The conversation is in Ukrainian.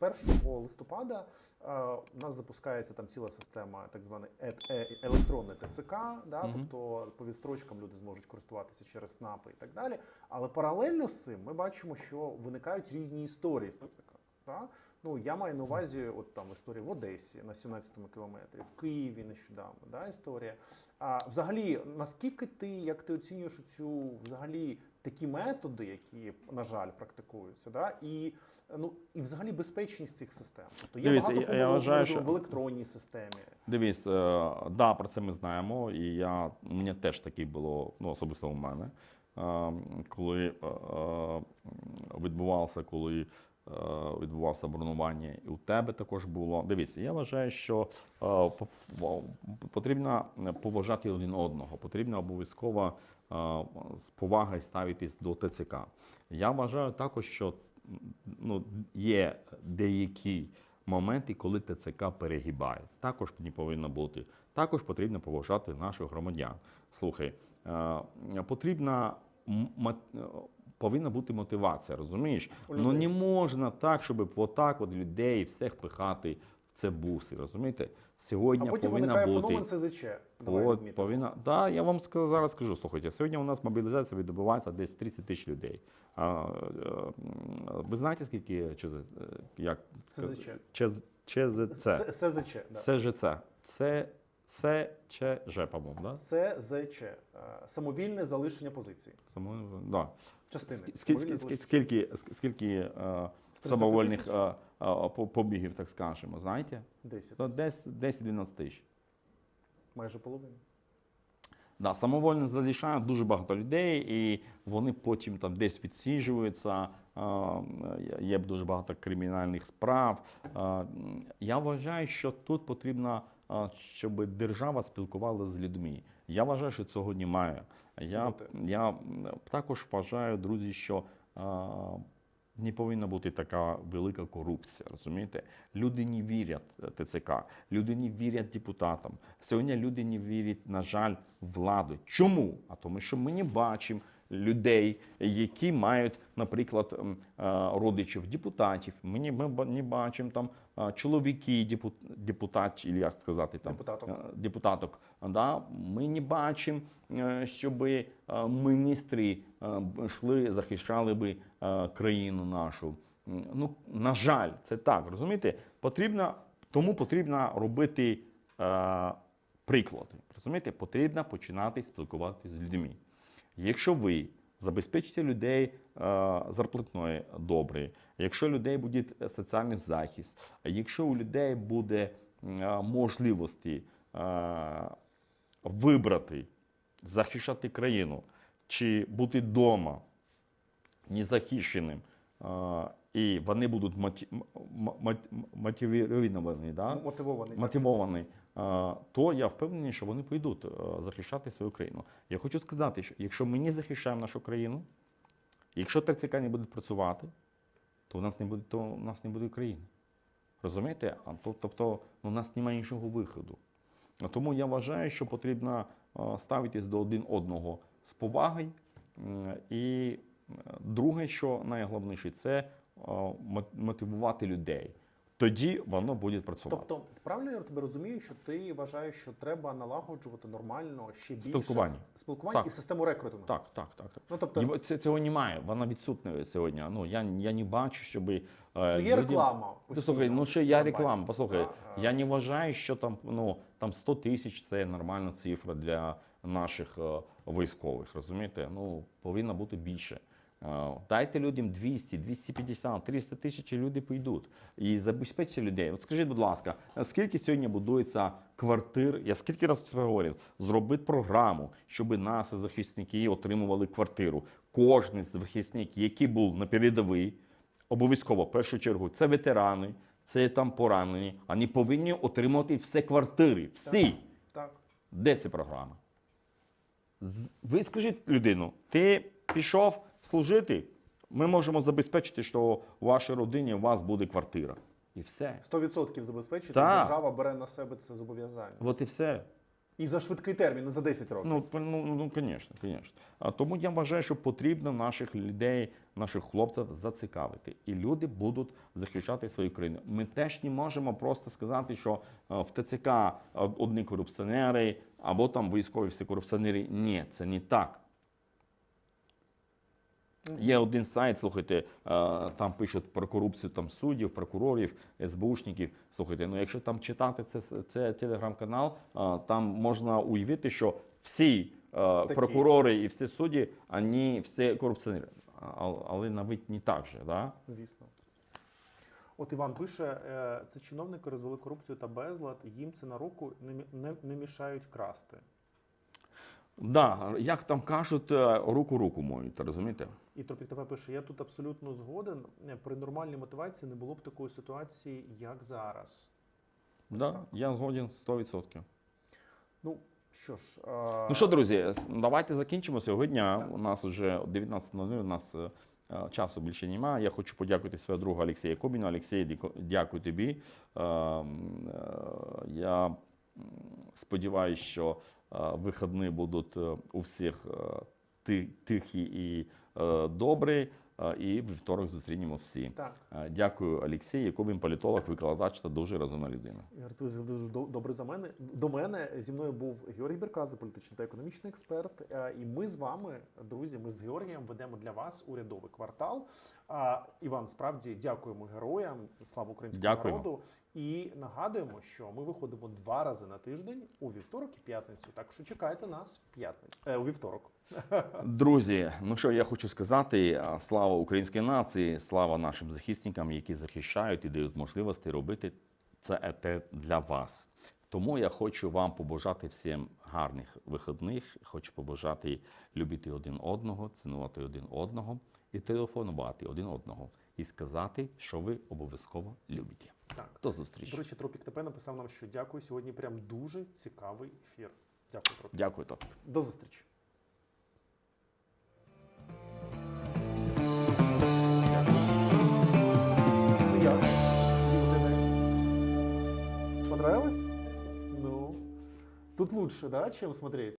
1 листопада е, у нас запускається там ціла система, так званий е- е- ТЦК, да, Мгм. тобто по відстрочкам люди зможуть користуватися через СНАПи і так далі. Але паралельно з цим ми бачимо, що виникають різні історії з ТЦК. Да? Ну, я маю на увазі, от там історія в Одесі на 17-му кілометрі, в Києві нещодавно, да, історія. А взагалі, наскільки ти, як ти оцінюєш цю взагалі такі методи, які, на жаль, практикуються, да? і, ну, і взагалі безпечність цих систем? Тобто є Дивіться, багато я- я вважаю, що- в електронній системі. Дивіться, е, да, про це ми знаємо, і я, мені теж таке було, ну, особисто у мене, е, коли е, е, відбувався, коли відбувався бронування, і у тебе також було. Дивіться, я вважаю, що е, по- по- потрібно поважати один одного, потрібно обов'язково е, з повагою ставитись до ТЦК. Я вважаю також, що ну, є деякі моменти, коли ТЦК перегибає. Також не повинно бути. Також потрібно поважати наших громадян. Слухай, е, потрібна е, повинна бути мотивація, розумієш? Ну не можна так, щоб отак от людей всіх пихати в це буси. Розумієте? А Сьогодні потім повинна бути. феномен СЗЧ. Давай От, повинна, да, я вам зараз скажу, слухайте, сьогодні у нас мобілізація відбувається десь 30 тисяч людей. А, е, ви знаєте, скільки ЧЗ, е, як, СЗЧ. ЧЗ, ЧЗЦ? СЗЧ, да. СЖЦ. Це СЧЖ, по-моєму, да? СЗЧ. е, Самовільне залишення позиції. Само, да. Частини. Ск- Самовільне Скільки, скільки, скільки, скільки е, самовольних е, е, по- побігів, так скажемо, знаєте? 10. Ну, десь 10-12 тисяч. Майже половина. Да, самовольно залишають дуже багато людей, і вони потім там десь відсіжуються. а, Є дуже багато кримінальних справ. А, Я вважаю, що тут потрібно, а, щоб держава спілкувалася з людьми. Я вважаю, що цього немає. Я, я також вважаю, друзі, що а, не повинна бути така велика корупція. Розумієте? Люди не вірять е, ТЦК, люди не вірять депутатам. Сьогодні люди не вірять, на жаль, владу. Чому? А тому, що ми не бачимо людей, які мають, наприклад, е, родичів депутатів. Ми не, ми не бачимо там чоловіки депут, депутатів, чи як сказати там Депутаток. е, депутаток. Да? Ми не бачимо, е, щоб е, міністри йшли, захищали би країну нашу. Ну, на жаль, це так. Розумієте? Потрібно, тому потрібно робити е, приклади. Розумієте? Потрібно починати спілкуватися з людьми. Якщо ви забезпечите людей е, зарплатною добре, якщо у людей буде соціальний захист, якщо у людей буде е, можливості е, вибрати, захищати країну чи бути вдома незахищеним, і вони будуть мотивовані, да? Мотивований. так. е, то я впевнений, що вони прийдуть е, захищати свою країну. Я хочу сказати, що якщо ми не захищаємо нашу країну, якщо ТЦК не буде працювати, то у нас не буде, то у нас не буде країни. Розумієте? Тобто у нас немає іншого виходу. Тому я вважаю, що потрібно е, ставитись до один одного з повагою. І е, друге, що найголовніше, це мотивувати людей. Тоді воно буде працювати. Тобто, правильно я тебе розумію, що ти вважаєш, що треба налагоджувати нормально ще більше Спілкування. спілкування Так. і систему рекрутингу. Так, так, так. так. Ну тобто це, цього немає, вона відсутня сьогодні. Ну, я, я не бачу, щоб. Е, ну, є людям- реклама. Ну, слухай, ну ще я реклама. Послухай, да, я не вважаю, що там ну там 100 тисяч це нормальна цифра для наших е, військових. Розумієте? Ну повинно бути більше. Е, Дайте людям 200, 250, 300 тисяч і люди прийдуть. І забезпечте людей. От скажіть, будь ласка, скільки сьогодні будується квартир? Я скільки разів це говорив? Зробити програму, щоб наші захисники отримували квартиру. Кожен захисник, який був на передовій, обов'язково в першу чергу це ветерани, це там поранені. Вони повинні отримати все квартири. Всі. Так. Де ця програма? Ви скажіть людину, ти пішов служити, ми можемо забезпечити, що у вашій родині у вас буде квартира. І все. 100% забезпечити, Так. держава бере на себе це зобов'язання. От і все. І за швидкий термін, не за 10 років. Ну, п- ну, ну, звісно, звісно. А тому я вважаю, що потрібно наших людей, наших хлопців зацікавити. І люди будуть захищати свою країну. Ми теж не можемо просто сказати, що е, в ТЦК од- одні корупціонери або там військові всі корупціонери. Ні, це не так. Є один сайт, слухайте, е, там пишуть про корупцію там суддів, прокурорів, СБУшників. Слухайте, ну якщо там читати це, це телеграм-канал, е, там можна уявити, що всі е, прокурори і всі судді, вони всі корупціонери. Але навіть не так же, да? Звісно. От Іван пише: це чиновники розвели корупцію та безлад, їм це на руку не, не, не мішають красти. Да, як там кажуть, е, руку руку моють, розумієте? І Тропік ТВ пише: я тут абсолютно згоден. При нормальній мотивації не було б такої ситуації, як зараз. Да, я згоден 100%. Ну що ж, е, Ну що, друзі, давайте закінчимо сьогодні. У нас вже 19.00, у нас е, часу більше немає. Я хочу подякувати свого друга Олексія Кобіна. Олексій, дякую тобі. Е, м, е, Я сподіваюся, що е, вихідні будуть е, у всіх е, тихі і добрі. І вівторок зустрінемо всі. так. Дякую, Олексій. Якобін політолог, викладач та дуже розумна людина. Ігор, ти дуже дуже добре за мене. До мене зі мною був Георгій Беркадзе, політичний та економічний експерт. І ми з вами, друзі, ми з Георгієм ведемо для вас урядовий квартал. Іван, справді дякуємо героям. Слава українському Дякуємо. народу. І нагадуємо, що ми виходимо два рази на тиждень у вівторок і п'ятницю. Так що чекайте нас в п'ятницю. Е, у вівторок. Друзі, ну що я хочу сказати: слава українській нації, слава нашим захисникам, які захищають і дають можливості робити це для вас. Тому я хочу вам побажати всім гарних вихідних. Хочу побажати любити один одного, цінувати один одного і телефонувати один одного і сказати, що ви обов'язково любите. Так. До зустрічі. До речі, Тропік ТП написав нам, що дякую. Сьогодні прям дуже цікавий ефір. Дякую, Тропік. Дякую, Топік. До зустрічі. Тут лучше, да, чем смотреть?